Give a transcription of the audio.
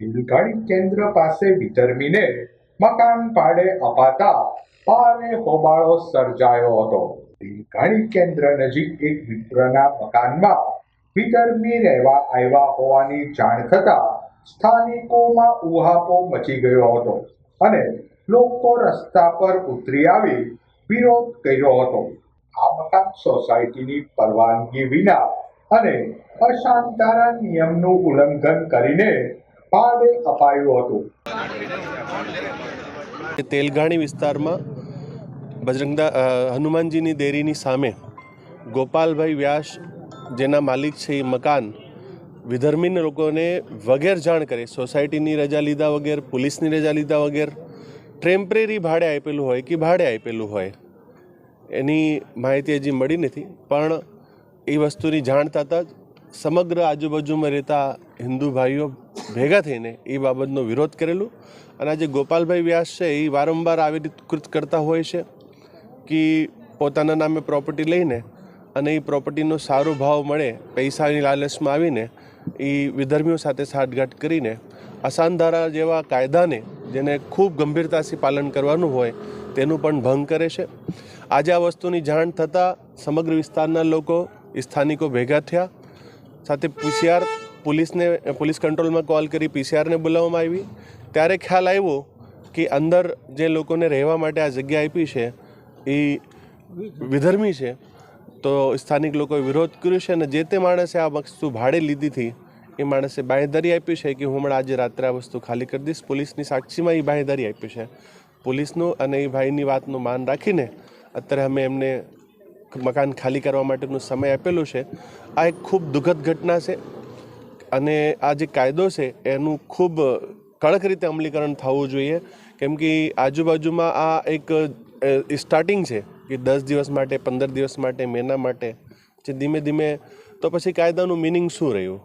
હિલગાડી કેન્દ્ર પાસે વિધર્મીને મકાન ભાડે અપાતા ભારે હોબાળો સર્જાયો હતો. રેલગાડી કેન્દ્ર નજીક એક મિત્રના મકાનમાં વિધર્મી રહેવા આવ્યા હોવાની જાણ થતા સ્થાનિકોમાં ઉહાપો મચી ગયો હતો અને લોકો રસ્તા પર ઉતરી આવી વિરોધ કર્યો હતો. આ મકાન સોસાયટીની પરવાનગી વિના અને અશાંતારા નિયમનું ઉલ્લંઘન કરીને ભાડે અપાયું હતું. એ તેલગાણી વિસ્તારમાં બજરંગદા હનુમાનજીની દેરીની સામે ગોપાલભાઈ વ્યાસ જેના માલિક છે એ મકાન વિધર્મીન લોકોને વગેર જાણ કરે, સોસાયટીની રજા લીધા વગર, પોલીસની રજા લીધા વગર, ટેમ્પરેરી ભાડે આપેલું હોય કે ભાડે આપેલું હોય, એની માહિતી હજી મળી નથી. પણ એ વસ્તુની જાણ થતાં જ સમગ્ર આજુબાજુમાં રહેતા હિન્દુ ભાઈઓ ભેગા થઈને એ બાબતનો વિરોધ કરેલું. અને આજે ગોપાલભાઈ વ્યાસ છે, એ વારંવાર આવી રીત કૃત કરતા હોય છે કે પોતાના નામે પ્રોપર્ટી લઈને અને એ પ્રોપર્ટીનો સારો ભાવ મળે, પૈસાની લાલચમાં આવીને એ વિધર્મીઓ સાથે સાઠગાંઠ કરીને અસાનધારા જેવા કાયદાને જેને ખૂબ ગંભીરતાથી પાલન કરવાનું હોય તેનું પણ ભંગ કરે છે. આજે આ વસ્તુની જાણ થતાં સમગ્ર વિસ્તારના લોકો સ્થાનિકો ભેગા થયા, સાથે પીસીઆર પોલીસને, પોલીસ કંટ્રોલમાં કોલ કરી, પીસીઆરને બોલાવવામાં આવી. ત્યારે ખ્યાલ આવ્યો કે અંદર જે લોકોને રહેવા માટે આ જગ્યા આપી છે, એ વિધર્મી છે. તો સ્થાનિક લોકોએ વિરોધ કર્યો છે અને જે તે માણસે આ વસ્તુ ભાડે લીધી હતી, એ માણસે બાંહેધરી આપી છે કે હું હમણાં આજે રાત્રે આ વસ્તુ ખાલી કરી દઈશ. પોલીસની સાક્ષીમાં એ બાંહેધરી આપી છે. પોલીસનું અને એ ભાઈની વાતનું માન રાખીને અત્યારે અમે એમને મકાન ખાલી કરવા માટેનો સમય આપેલો છે. આ એક ખૂબ દુઃખદ ઘટના છે. અને આ જે કાયદો છે, એનું ખૂબ કડક રીતે અમલીકરણ થવું જોઈએ. કેમ કે આજુબાજુમાં આ એક સ્ટાર્ટિંગ છે કે દસ દિવસ માટે, પંદર દિવસ માટે, મહિના માટે, જે ધીમે ધીમે, તો પછી કાયદાનું મિનિંગ શું રહ્યું?